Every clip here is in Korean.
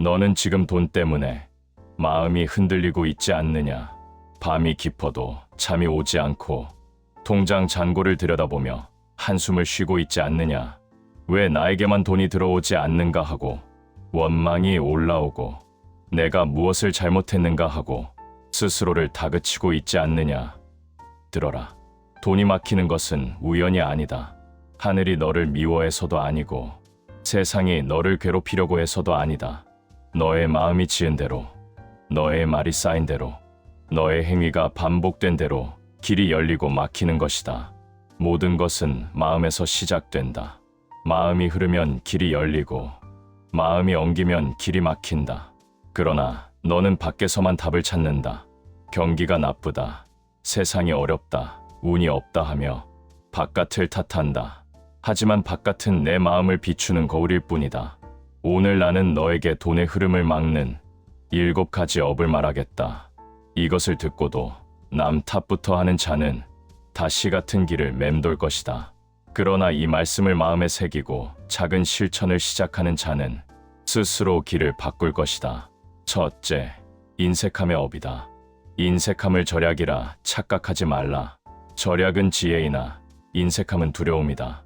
너는 지금 돈 때문에 마음이 흔들리고 있지 않느냐. 밤이 깊어도 잠이 오지 않고 통장 잔고를 들여다보며 한숨을 쉬고 있지 않느냐. 왜 나에게만 돈이 들어오지 않는가 하고 원망이 올라오고 내가 무엇을 잘못했는가 하고 스스로를 다그치고 있지 않느냐. 들어라. 돈이 막히는 것은 우연이 아니다. 하늘이 너를 미워해서도 아니고 세상이 너를 괴롭히려고 해서도 아니다. 너의 마음이 지은 대로, 너의 말이 쌓인 대로, 너의 행위가 반복된 대로 길이 열리고 막히는 것이다. 모든 것은 마음에서 시작된다. 마음이 흐르면 길이 열리고, 마음이 엉기면 길이 막힌다. 그러나 너는 밖에서만 답을 찾는다. 경기가 나쁘다. 세상이 어렵다. 운이 없다 하며 바깥을 탓한다. 하지만 바깥은 내 마음을 비추는 거울일 뿐이다. 오늘 나는 너에게 돈의 흐름을 막는 일곱 가지 업을 말하겠다. 이것을 듣고도 남 탓부터 하는 자는 다시 같은 길을 맴돌 것이다. 그러나 이 말씀을 마음에 새기고 작은 실천을 시작하는 자는 스스로 길을 바꿀 것이다. 첫째, 인색함의 업이다. 인색함을 절약이라 착각하지 말라. 절약은 지혜이나 인색함은 두려움이다.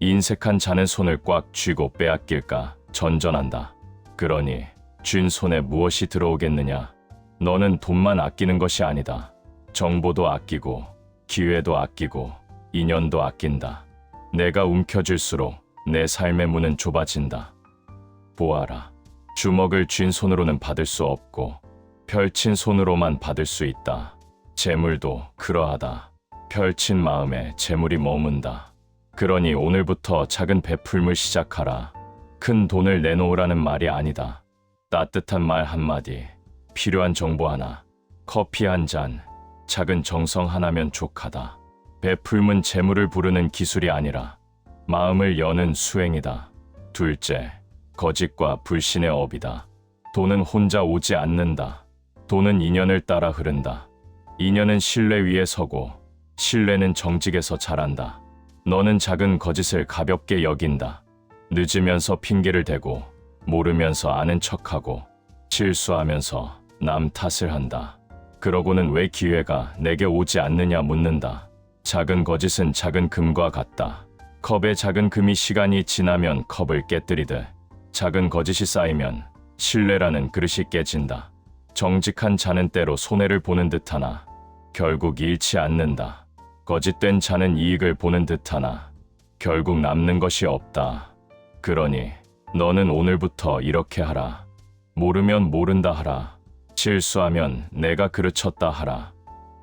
인색한 자는 손을 꽉 쥐고 빼앗길까 전전한다. 그러니 쥔 손에 무엇이 들어오겠느냐? 너는 돈만 아끼는 것이 아니다. 정보도 아끼고 기회도 아끼고 인연도 아낀다. 내가 움켜쥘수록 내 삶의 문은 좁아진다. 보아라. 주먹을 쥔 손으로는 받을 수 없고 펼친 손으로만 받을 수 있다. 재물도 그러하다. 펼친 마음에 재물이 머문다. 그러니 오늘부터 작은 베풀물 시작하라. 큰 돈을 내놓으라는 말이 아니다. 따뜻한 말 한마디, 필요한 정보 하나, 커피 한 잔, 작은 정성 하나면 족하다. 베풀문 재물을 부르는 기술이 아니라 마음을 여는 수행이다. 둘째, 거짓과 불신의 업이다. 돈은 혼자 오지 않는다. 돈은 인연을 따라 흐른다. 인연은 신뢰 위에 서고 신뢰는 정직에서 자란다. 너는 작은 거짓을 가볍게 여긴다. 늦으면서 핑계를 대고 모르면서 아는 척하고 실수하면서 남 탓을 한다. 그러고는 왜 기회가 내게 오지 않느냐 묻는다. 작은 거짓은 작은 금과 같다. 컵에 작은 금이 시간이 지나면 컵을 깨뜨리듯 작은 거짓이 쌓이면 신뢰라는 그릇이 깨진다. 정직한 자는 때로 손해를 보는 듯하나 결국 잃지 않는다. 거짓된 자는 이익을 보는 듯하나 결국 남는 것이 없다. 그러니 너는 오늘부터 이렇게 하라. 모르면 모른다 하라. 실수하면 내가 그르쳤다 하라.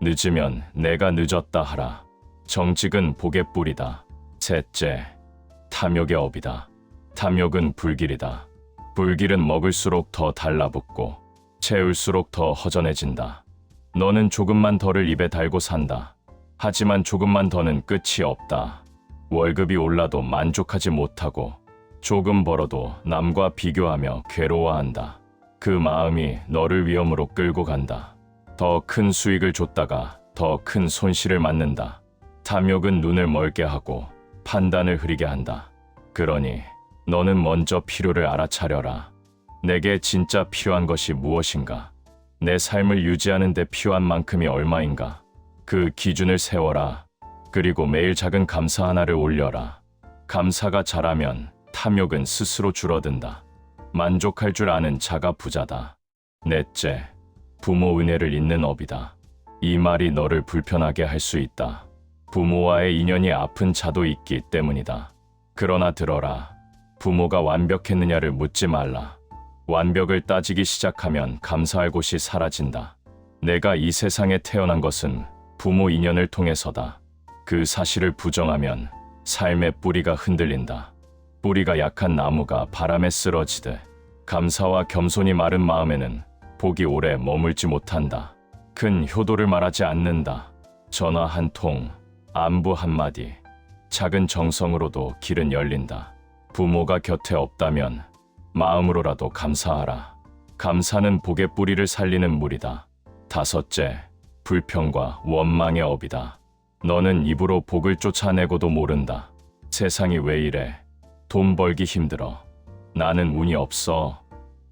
늦으면 내가 늦었다 하라. 정직은 복의 뿌리다. 셋째, 탐욕의 업이다. 탐욕은 불길이다. 불길은 먹을수록 더 달라붙고 채울수록 더 허전해진다. 너는 조금만 더를 입에 달고 산다. 하지만 조금만 더는 끝이 없다. 월급이 올라도 만족하지 못하고 조금 벌어도 남과 비교하며 괴로워한다. 그 마음이 너를 위험으로 끌고 간다. 더 큰 수익을 줬다가 더 큰 손실을 맞는다. 탐욕은 눈을 멀게 하고 판단을 흐리게 한다. 그러니 너는 먼저 필요를 알아차려라. 내게 진짜 필요한 것이 무엇인가? 내 삶을 유지하는 데 필요한 만큼이 얼마인가? 그 기준을 세워라. 그리고 매일 작은 감사 하나를 올려라. 감사가 자라면 탐욕은 스스로 줄어든다. 만족할 줄 아는 자가 부자다. 넷째, 부모 은혜를 잇는 업이다. 이 말이 너를 불편하게 할 수 있다. 부모와의 인연이 아픈 자도 있기 때문이다. 그러나 들어라. 부모가 완벽했느냐를 묻지 말라. 완벽을 따지기 시작하면 감사할 곳이 사라진다. 내가 이 세상에 태어난 것은 부모 인연을 통해서다. 그 사실을 부정하면 삶의 뿌리가 흔들린다. 뿌리가 약한 나무가 바람에 쓰러지듯 감사와 겸손이 마른 마음에는 복이 오래 머물지 못한다. 큰 효도를 말하지 않는다. 전화 한 통, 안부 한마디, 작은 정성으로도 길은 열린다. 부모가 곁에 없다면 마음으로라도 감사하라. 감사는 복의 뿌리를 살리는 물이다. 다섯째, 불평과 원망의 업이다. 너는 입으로 복을 쫓아내고도 모른다. 세상이 왜 이래? 돈 벌기 힘들어. 나는 운이 없어.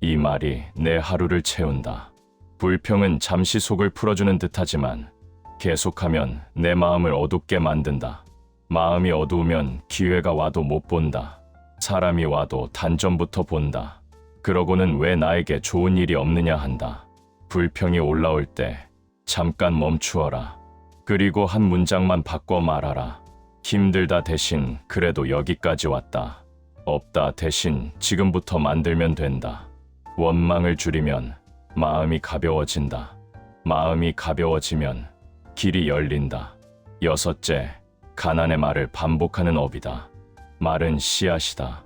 이 말이 내 하루를 채운다. 불평은 잠시 속을 풀어주는 듯하지만 계속하면 내 마음을 어둡게 만든다. 마음이 어두우면 기회가 와도 못 본다. 사람이 와도 단전부터 본다. 그러고는 왜 나에게 좋은 일이 없느냐 한다. 불평이 올라올 때 잠깐 멈추어라. 그리고 한 문장만 바꿔 말하라. 힘들다 대신 그래도 여기까지 왔다. 없다 대신 지금부터 만들면 된다. 원망을 줄이면 마음이 가벼워진다. 마음이 가벼워지면 길이 열린다. 여섯째, 가난의 말을 반복하는 업이다. 말은 씨앗이다.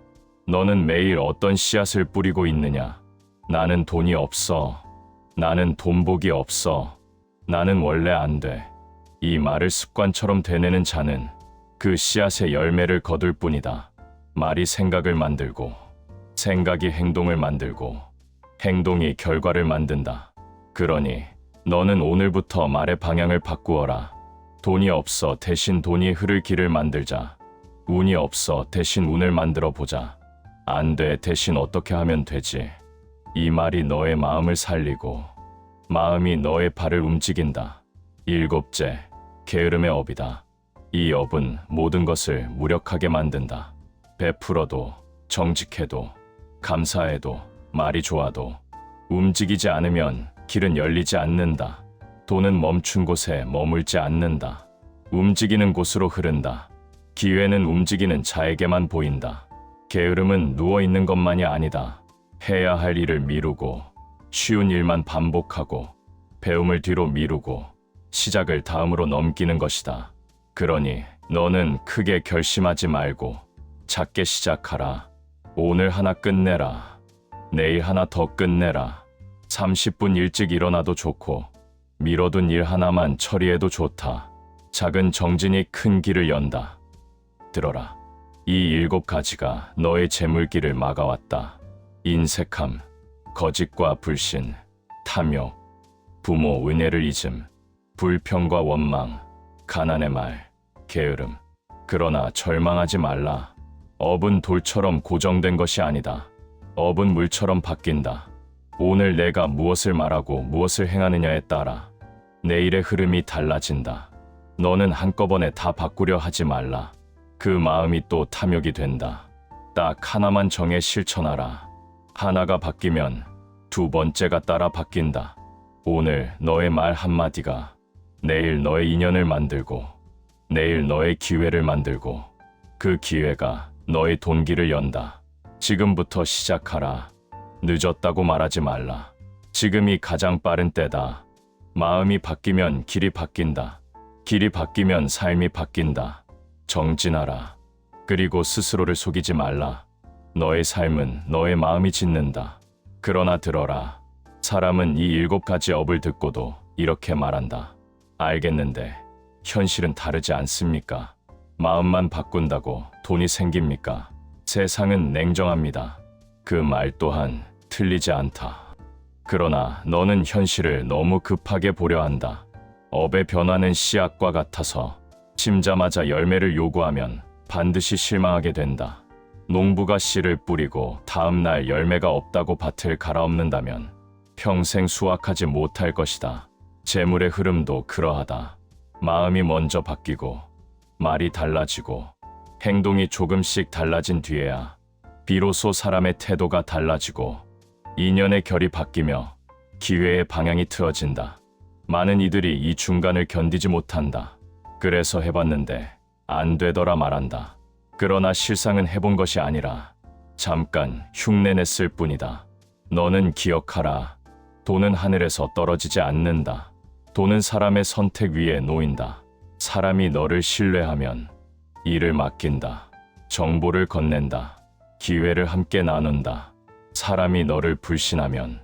너는 매일 어떤 씨앗을 뿌리고 있느냐? 나는 돈이 없어. 나는 돈복이 없어. 나는 원래 안 돼. 이 말을 습관처럼 되뇌는 자는 그 씨앗의 열매를 거둘 뿐이다. 말이 생각을 만들고, 생각이 행동을 만들고, 행동이 결과를 만든다. 그러니 너는 오늘부터 말의 방향을 바꾸어라. 돈이 없어 대신 돈이 흐를 길을 만들자. 운이 없어 대신 운을 만들어 보자. 안 돼 대신 어떻게 하면 되지. 이 말이 너의 마음을 살리고 마음이 너의 발을 움직인다. 일곱째, 게으름의 업이다. 이 업은 모든 것을 무력하게 만든다. 베풀어도, 정직해도, 감사해도, 말이 좋아도, 움직이지 않으면 길은 열리지 않는다. 돈은 멈춘 곳에 머물지 않는다. 움직이는 곳으로 흐른다. 기회는 움직이는 자에게만 보인다. 게으름은 누워 있는 것만이 아니다. 해야 할 일을 미루고, 쉬운 일만 반복하고, 배움을 뒤로 미루고, 시작을 다음으로 넘기는 것이다. 그러니 너는 크게 결심하지 말고 작게 시작하라. 오늘 하나 끝내라. 내일 하나 더 끝내라. 30분 일찍 일어나도 좋고 미뤄둔 일 하나만 처리해도 좋다. 작은 정진이 큰 길을 연다. 들어라. 이 일곱 가지가 너의 재물길을 막아왔다. 인색함, 거짓과 불신, 탐욕, 부모 은혜를 잊음, 불평과 원망, 가난의 말, 게으름. 그러나 절망하지 말라. 업은 돌처럼 고정된 것이 아니다. 업은 물처럼 바뀐다. 오늘 내가 무엇을 말하고 무엇을 행하느냐에 따라 내일의 흐름이 달라진다. 너는 한꺼번에 다 바꾸려 하지 말라. 그 마음이 또 탐욕이 된다. 딱 하나만 정해 실천하라. 하나가 바뀌면 두 번째가 따라 바뀐다. 오늘 너의 말 한마디가 내일 너의 인연을 만들고 내일 너의 기회를 만들고 그 기회가 너의 돈길을 연다. 지금부터 시작하라. 늦었다고 말하지 말라. 지금이 가장 빠른 때다. 마음이 바뀌면 길이 바뀐다. 길이 바뀌면 삶이 바뀐다. 정진하라. 그리고 스스로를 속이지 말라. 너의 삶은 너의 마음이 짓는다. 그러나 들어라. 사람은 이 일곱 가지 업을 듣고도 이렇게 말한다. 알겠는데 현실은 다르지 않습니까? 마음만 바꾼다고 돈이 생깁니까? 세상은 냉정합니다. 그 말 또한 틀리지 않다. 그러나 너는 현실을 너무 급하게 보려 한다. 업의 변화는 씨앗과 같아서 심자마자 열매를 요구하면 반드시 실망하게 된다. 농부가 씨를 뿌리고 다음 날 열매가 없다고 밭을 갈아엎는다면 평생 수확하지 못할 것이다. 재물의 흐름도 그러하다. 마음이 먼저 바뀌고 말이 달라지고 행동이 조금씩 달라진 뒤에야 비로소 사람의 태도가 달라지고 인연의 결이 바뀌며 기회의 방향이 트어진다. 많은 이들이 이 중간을 견디지 못한다. 그래서 해봤는데 안 되더라 말한다. 그러나 실상은 해본 것이 아니라 잠깐 흉내냈을 뿐이다. 너는 기억하라. 돈은 하늘에서 떨어지지 않는다. 돈은 사람의 선택 위에 놓인다. 사람이 너를 신뢰하면 일을 맡긴다. 정보를 건넨다. 기회를 함께 나눈다. 사람이 너를 불신하면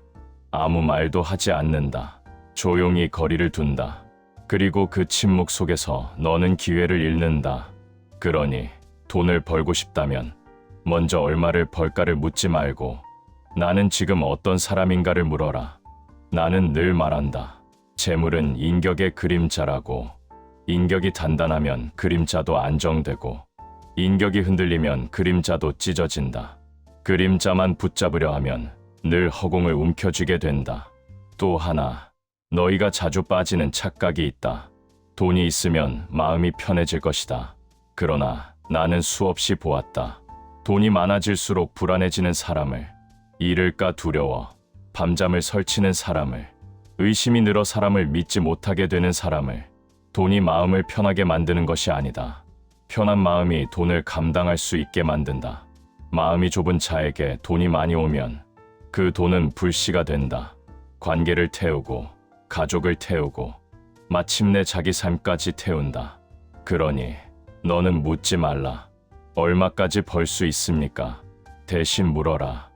아무 말도 하지 않는다. 조용히 거리를 둔다. 그리고 그 침묵 속에서 너는 기회를 잃는다. 그러니 돈을 벌고 싶다면 먼저 얼마를 벌까를 묻지 말고 나는 지금 어떤 사람인가를 물어라. 나는 늘 말한다. 재물은 인격의 그림자라고. 인격이 단단하면 그림자도 안정되고, 인격이 흔들리면 그림자도 찢어진다. 그림자만 붙잡으려 하면 늘 허공을 움켜쥐게 된다. 또 하나, 너희가 자주 빠지는 착각이 있다. 돈이 있으면 마음이 편해질 것이다. 그러나 나는 수없이 보았다. 돈이 많아질수록 불안해지는 사람을, 잃을까 두려워, 밤잠을 설치는 사람을, 의심이 늘어 사람을 믿지 못하게 되는 사람을, 돈이 마음을 편하게 만드는 것이 아니다. 편한 마음이 돈을 감당할 수 있게 만든다. 마음이 좁은 자에게 돈이 많이 오면 그 돈은 불씨가 된다. 관계를 태우고, 가족을 태우고, 마침내 자기 삶까지 태운다. 그러니 너는 묻지 말라. 얼마까지 벌 수 있습니까? 대신 물어라.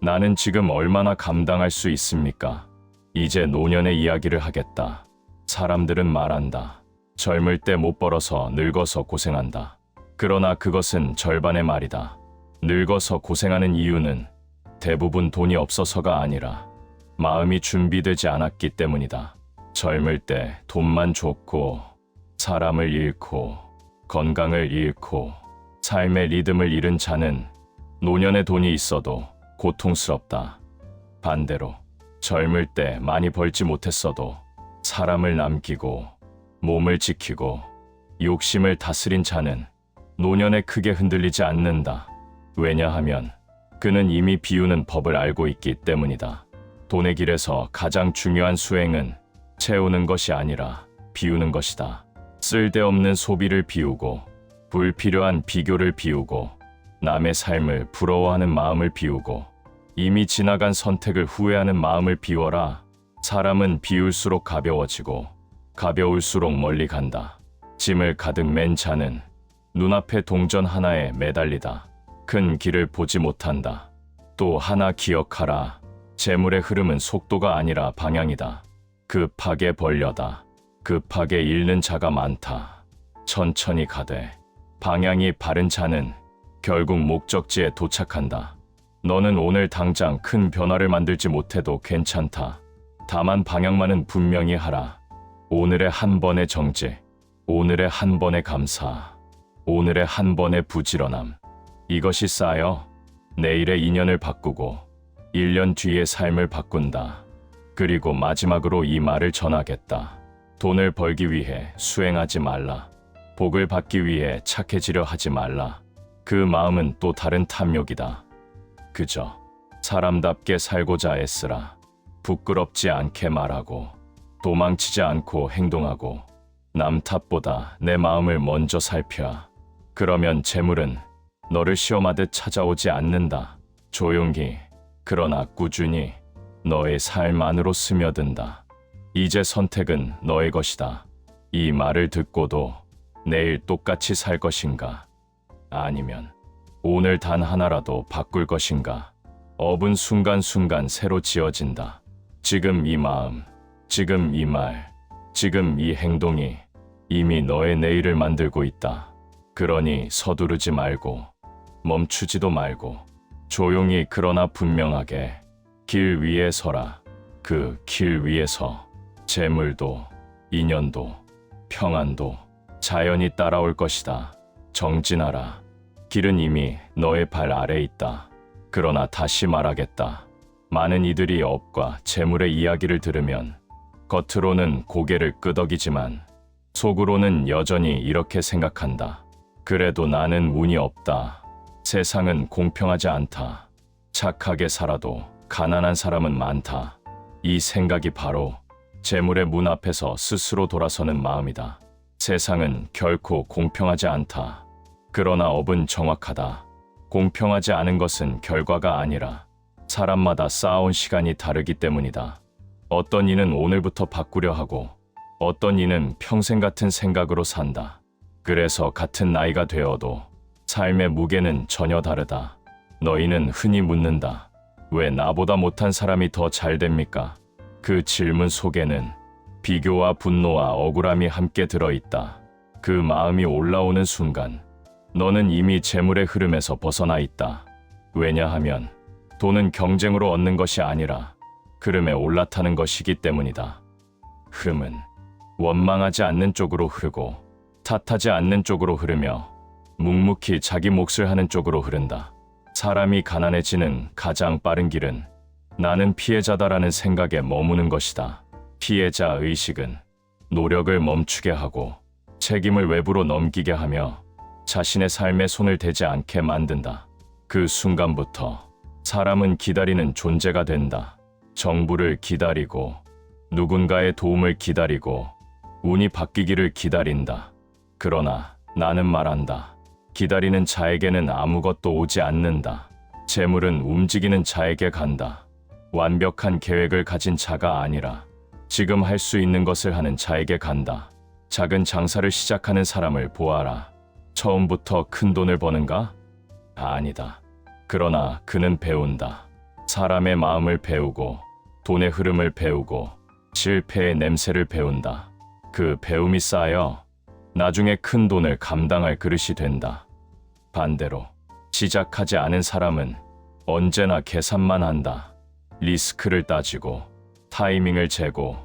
나는 지금 얼마나 감당할 수 있습니까? 이제 노년의 이야기를 하겠다. 사람들은 말한다. 젊을 때 못 벌어서 늙어서 고생한다. 그러나 그것은 절반의 말이다. 늙어서 고생하는 이유는 대부분 돈이 없어서가 아니라 마음이 준비되지 않았기 때문이다. 젊을 때 돈만 좋고 사람을 잃고 건강을 잃고 삶의 리듬을 잃은 자는 노년에 돈이 있어도 고통스럽다. 반대로 젊을 때 많이 벌지 못했어도 사람을 남기고 몸을 지키고 욕심을 다스린 자는 노년에 크게 흔들리지 않는다. 왜냐하면 그는 이미 비우는 법을 알고 있기 때문이다. 돈의 길에서 가장 중요한 수행은 채우는 것이 아니라 비우는 것이다. 쓸데없는 소비를 비우고 불필요한 비교를 비우고 남의 삶을 부러워하는 마음을 비우고 이미 지나간 선택을 후회하는 마음을 비워라. 사람은 비울수록 가벼워지고 가벼울수록 멀리 간다. 짐을 가득 맨 자는 눈앞의 동전 하나에 매달리다. 큰 길을 보지 못한다. 또 하나 기억하라. 재물의 흐름은 속도가 아니라 방향이다. 급하게 벌려다. 급하게 잃는 자가 많다. 천천히 가되 방향이 바른 자는 결국 목적지에 도착한다. 너는 오늘 당장 큰 변화를 만들지 못해도 괜찮다. 다만 방향만은 분명히 하라. 오늘의 한 번의 정제, 오늘의 한 번의 감사, 오늘의 한 번의 부지런함. 이것이 쌓여 내일의 인연을 바꾸고 1년 뒤의 삶을 바꾼다. 그리고 마지막으로 이 말을 전하겠다. 돈을 벌기 위해 수행하지 말라. 복을 받기 위해 착해지려 하지 말라. 그 마음은 또 다른 탐욕이다. 그저 사람답게 살고자 애쓰라. 부끄럽지 않게 말하고 도망치지 않고 행동하고 남 탓보다 내 마음을 먼저 살펴. 그러면 재물은 너를 시험하듯 찾아오지 않는다. 조용히 그러나 꾸준히 너의 삶 안으로 스며든다. 이제 선택은 너의 것이다. 이 말을 듣고도 내일 똑같이 살 것인가? 아니면 오늘 단 하나라도 바꿀 것인가? 업은 순간순간 새로 지어진다. 지금 이 마음, 지금 이 말, 지금 이 행동이 이미 너의 내일을 만들고 있다. 그러니 서두르지 말고, 멈추지도 말고, 조용히 그러나 분명하게 길 위에 서라. 그 길 위에서 재물도, 인연도, 평안도 자연히 따라올 것이다. 정진하라. 길은 이미 너의 발 아래 있다. 그러나 다시 말하겠다. 많은 이들이 업과 재물의 이야기를 들으면 겉으로는 고개를 끄덕이지만 속으로는 여전히 이렇게 생각한다. 그래도 나는 운이 없다. 세상은 공평하지 않다. 착하게 살아도 가난한 사람은 많다. 이 생각이 바로 재물의 문 앞에서 스스로 돌아서는 마음이다. 세상은 결코 공평하지 않다. 그러나 업은 정확하다. 공평하지 않은 것은 결과가 아니라 사람마다 쌓아온 시간이 다르기 때문이다. 어떤 이는 오늘부터 바꾸려 하고 어떤 이는 평생 같은 생각으로 산다. 그래서 같은 나이가 되어도 삶의 무게는 전혀 다르다. 너희는 흔히 묻는다. 왜 나보다 못한 사람이 더 잘 됩니까? 그 질문 속에는 비교와 분노와 억울함이 함께 들어있다. 그 마음이 올라오는 순간 너는 이미 재물의 흐름에서 벗어나 있다. 왜냐하면 돈은 경쟁으로 얻는 것이 아니라 흐름에 올라타는 것이기 때문이다. 흠은 원망하지 않는 쪽으로 흐르고 탓하지 않는 쪽으로 흐르며 묵묵히 자기 몫을 하는 쪽으로 흐른다. 사람이 가난해지는 가장 빠른 길은 나는 피해자다라는 생각에 머무는 것이다. 피해자 의식은 노력을 멈추게 하고 책임을 외부로 넘기게 하며 자신의 삶에 손을 대지 않게 만든다. 그 순간부터 사람은 기다리는 존재가 된다. 정부를 기다리고 누군가의 도움을 기다리고 운이 바뀌기를 기다린다. 그러나 나는 말한다. 기다리는 자에게는 아무것도 오지 않는다. 재물은 움직이는 자에게 간다. 완벽한 계획을 가진 자가 아니라 지금 할 수 있는 것을 하는 자에게 간다. 작은 장사를 시작하는 사람을 보아라. 처음부터 큰 돈을 버는가? 아니다. 그러나 그는 배운다. 사람의 마음을 배우고 돈의 흐름을 배우고 실패의 냄새를 배운다. 그 배움이 쌓여 나중에 큰 돈을 감당할 그릇이 된다. 반대로 시작하지 않은 사람은 언제나 계산만 한다. 리스크를 따지고 타이밍을 재고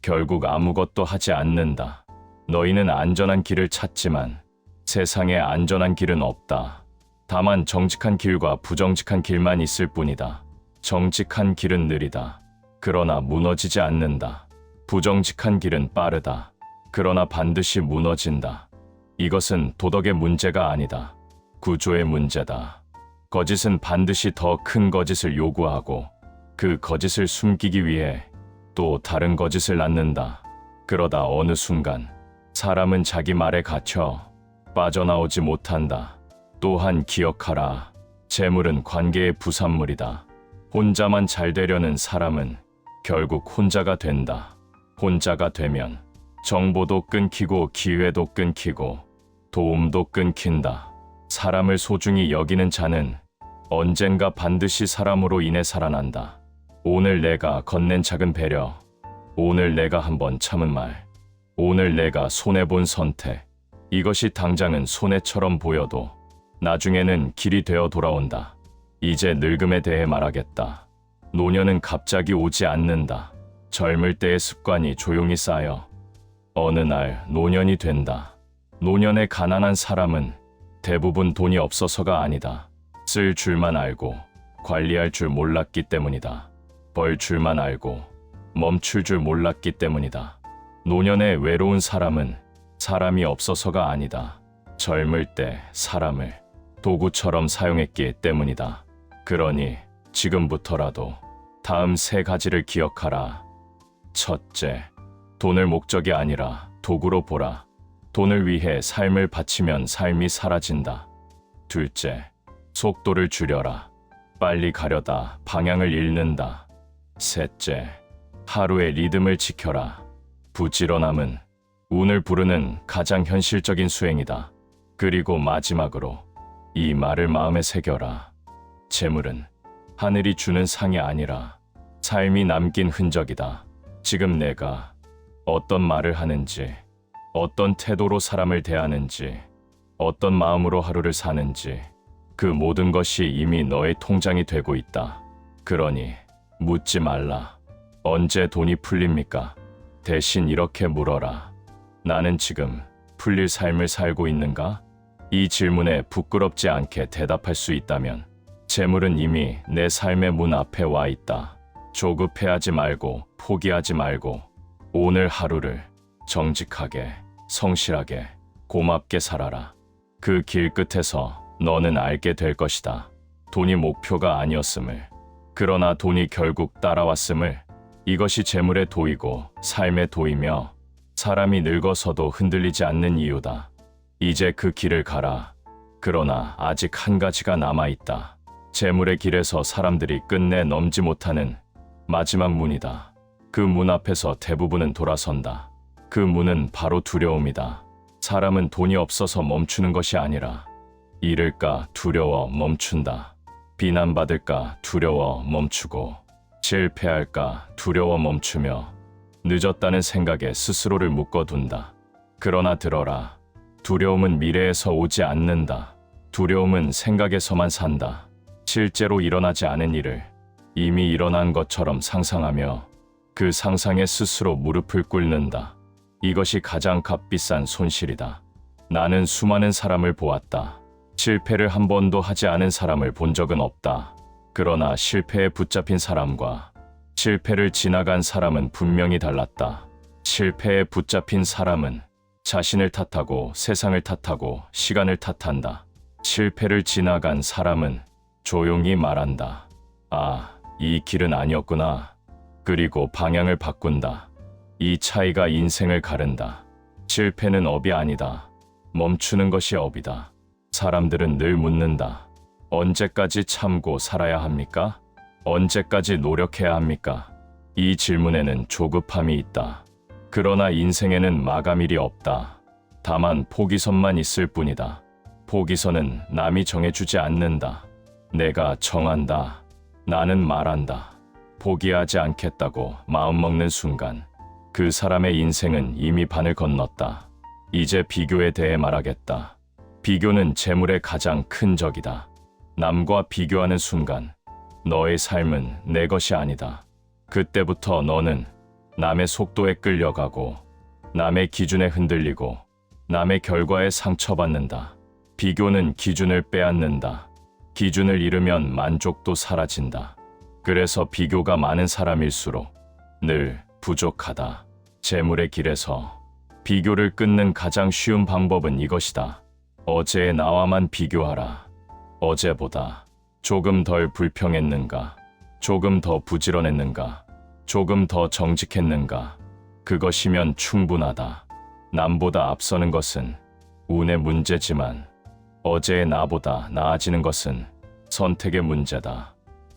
결국 아무것도 하지 않는다. 너희는 안전한 길을 찾지만 세상에 안전한 길은 없다. 다만 정직한 길과 부정직한 길만 있을 뿐이다. 정직한 길은 느리다. 그러나 무너지지 않는다. 부정직한 길은 빠르다. 그러나 반드시 무너진다. 이것은 도덕의 문제가 아니다. 구조의 문제다. 거짓은 반드시 더 큰 거짓을 요구하고 그 거짓을 숨기기 위해 또 다른 거짓을 낳는다. 그러다 어느 순간 사람은 자기 말에 갇혀 빠져나오지 못한다. 또한 기억하라. 재물은 관계의 부산물이다. 혼자만 잘 되려는 사람은 결국 혼자가 된다. 혼자가 되면 정보도 끊기고 기회도 끊기고 도움도 끊긴다. 사람을 소중히 여기는 자는 언젠가 반드시 사람으로 인해 살아난다. 오늘 내가 건넨 작은 배려, 오늘 내가 한번 참은 말, 오늘 내가 손해본 선택, 이것이 당장은 손해처럼 보여도 나중에는 길이 되어 돌아온다. 이제 늙음에 대해 말하겠다. 노년은 갑자기 오지 않는다. 젊을 때의 습관이 조용히 쌓여 어느 날 노년이 된다. 노년에 가난한 사람은 대부분 돈이 없어서가 아니다. 쓸 줄만 알고 관리할 줄 몰랐기 때문이다. 벌 줄만 알고 멈출 줄 몰랐기 때문이다. 노년에 외로운 사람은 사람이 없어서가 아니다. 젊을 때 사람을 도구처럼 사용했기 때문이다. 그러니 지금부터라도 다음 세 가지를 기억하라. 첫째, 돈을 목적이 아니라 도구로 보라. 돈을 위해 삶을 바치면 삶이 사라진다. 둘째, 속도를 줄여라. 빨리 가려다 방향을 잃는다. 셋째, 하루의 리듬을 지켜라. 부지런함은 운을 부르는 가장 현실적인 수행이다. 그리고 마지막으로 이 말을 마음에 새겨라. 재물은 하늘이 주는 상이 아니라 삶이 남긴 흔적이다. 지금 내가 어떤 말을 하는지, 어떤 태도로 사람을 대하는지, 어떤 마음으로 하루를 사는지, 그 모든 것이 이미 너의 통장이 되고 있다. 그러니 묻지 말라. 언제 돈이 풀립니까? 대신 이렇게 물어라. 나는 지금 풀릴 삶을 살고 있는가? 이 질문에 부끄럽지 않게 대답할 수 있다면 재물은 이미 내 삶의 문 앞에 와 있다. 조급해하지 말고 포기하지 말고 오늘 하루를 정직하게, 성실하게, 고맙게 살아라. 그 길 끝에서 너는 알게 될 것이다. 돈이 목표가 아니었음을. 그러나 돈이 결국 따라왔음을. 이것이 재물의 도이고 삶의 도이며 사람이 늙어서도 흔들리지 않는 이유다. 이제 그 길을 가라. 그러나 아직 한 가지가 남아 있다. 재물의 길에서 사람들이 끝내 넘지 못하는 마지막 문이다. 그 문 앞에서 대부분은 돌아선다. 그 문은 바로 두려움이다. 사람은 돈이 없어서 멈추는 것이 아니라 잃을까 두려워 멈춘다. 비난받을까 두려워 멈추고 실패할까 두려워 멈추며 늦었다는 생각에 스스로를 묶어둔다. 그러나 들어라. 두려움은 미래에서 오지 않는다. 두려움은 생각에서만 산다. 실제로 일어나지 않은 일을 이미 일어난 것처럼 상상하며 그 상상에 스스로 무릎을 꿇는다. 이것이 가장 값비싼 손실이다. 나는 수많은 사람을 보았다. 실패를 한 번도 하지 않은 사람을 본 적은 없다. 그러나 실패에 붙잡힌 사람과 실패를 지나간 사람은 분명히 달랐다. 실패에 붙잡힌 사람은 자신을 탓하고 세상을 탓하고 시간을 탓한다. 실패를 지나간 사람은 조용히 말한다. 아, 이 길은 아니었구나. 그리고 방향을 바꾼다. 이 차이가 인생을 가른다. 실패는 업이 아니다. 멈추는 것이 업이다. 사람들은 늘 묻는다. 언제까지 참고 살아야 합니까? 언제까지 노력해야 합니까? 이 질문에는 조급함이 있다. 그러나 인생에는 마감일이 없다. 다만 포기선만 있을 뿐이다. 포기선은 남이 정해주지 않는다. 내가 정한다. 나는 말한다. 포기하지 않겠다고 마음먹는 순간 그 사람의 인생은 이미 반을 건넜다. 이제 비교에 대해 말하겠다. 비교는 재물의 가장 큰 적이다. 남과 비교하는 순간 너의 삶은 내 것이 아니다. 그때부터 너는 남의 속도에 끌려가고 남의 기준에 흔들리고 남의 결과에 상처받는다. 비교는 기준을 빼앗는다. 기준을 잃으면 만족도 사라진다. 그래서 비교가 많은 사람일수록 늘 부족하다. 재물의 길에서 비교를 끊는 가장 쉬운 방법은 이것이다. 어제의 나와만 비교하라. 어제보다 조금 덜 불평했는가? 조금 더 부지런했는가? 조금 더 정직했는가? 그것이면 충분하다. 남보다 앞서는 것은 운의 문제지만 어제의 나보다 나아지는 것은 선택의 문제다.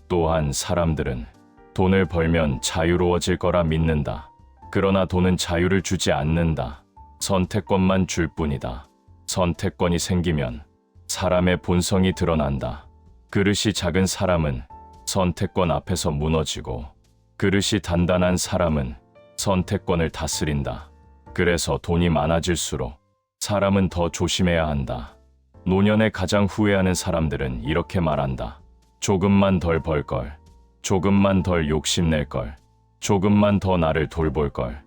또한 사람들은 돈을 벌면 자유로워질 거라 믿는다. 그러나 돈은 자유를 주지 않는다. 선택권만 줄 뿐이다. 선택권이 생기면 사람의 본성이 드러난다. 그릇이 작은 사람은 선택권 앞에서 무너지고 그릇이 단단한 사람은 선택권을 다스린다. 그래서 돈이 많아질수록 사람은 더 조심해야 한다. 노년에 가장 후회하는 사람들은 이렇게 말한다. 조금만 덜 벌 걸. 조금만 덜 욕심낼 걸. 조금만 더 나를 돌볼 걸.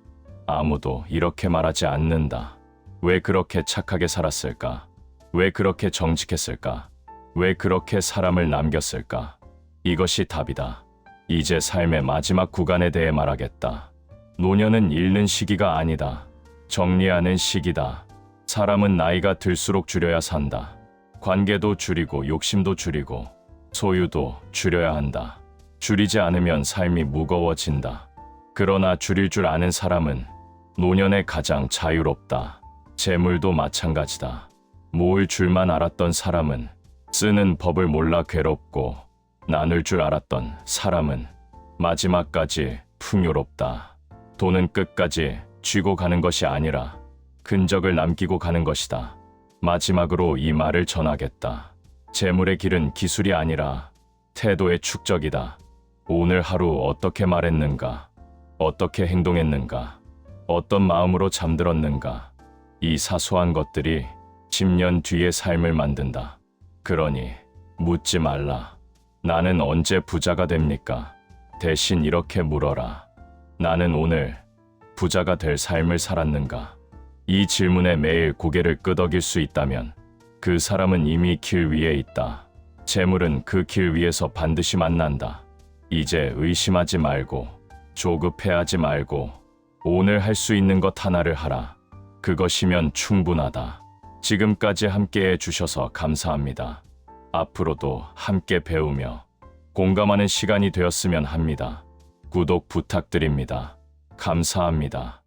아무도 이렇게 말하지 않는다. 왜 그렇게 착하게 살았을까? 왜 그렇게 정직했을까? 왜 그렇게 사람을 남겼을까? 이것이 답이다. 이제 삶의 마지막 구간에 대해 말하겠다. 노년은 잃는 시기가 아니다. 정리하는 시기다. 사람은 나이가 들수록 줄여야 산다. 관계도 줄이고 욕심도 줄이고 소유도 줄여야 한다. 줄이지 않으면 삶이 무거워진다. 그러나 줄일 줄 아는 사람은 노년에 가장 자유롭다. 재물도 마찬가지다. 모을 줄만 알았던 사람은 쓰는 법을 몰라 괴롭고 나눌 줄 알았던 사람은 마지막까지 풍요롭다. 돈은 끝까지 쥐고 가는 것이 아니라 흔적을 남기고 가는 것이다. 마지막으로 이 말을 전하겠다. 재물의 길은 기술이 아니라 태도의 축적이다. 오늘 하루 어떻게 말했는가? 어떻게 행동했는가? 어떤 마음으로 잠들었는가? 이 사소한 것들이 10년 뒤의 삶을 만든다. 그러니 묻지 말라. 나는 언제 부자가 됩니까? 대신 이렇게 물어라. 나는 오늘 부자가 될 삶을 살았는가? 이 질문에 매일 고개를 끄덕일 수 있다면 그 사람은 이미 길 위에 있다. 재물은 그 길 위에서 반드시 만난다. 이제 의심하지 말고 조급해하지 말고 오늘 할 수 있는 것 하나를 하라. 그것이면 충분하다. 지금까지 함께 해 주셔서 감사합니다. 앞으로도 함께 배우며 공감하는 시간이 되었으면 합니다. 구독 부탁드립니다. 감사합니다.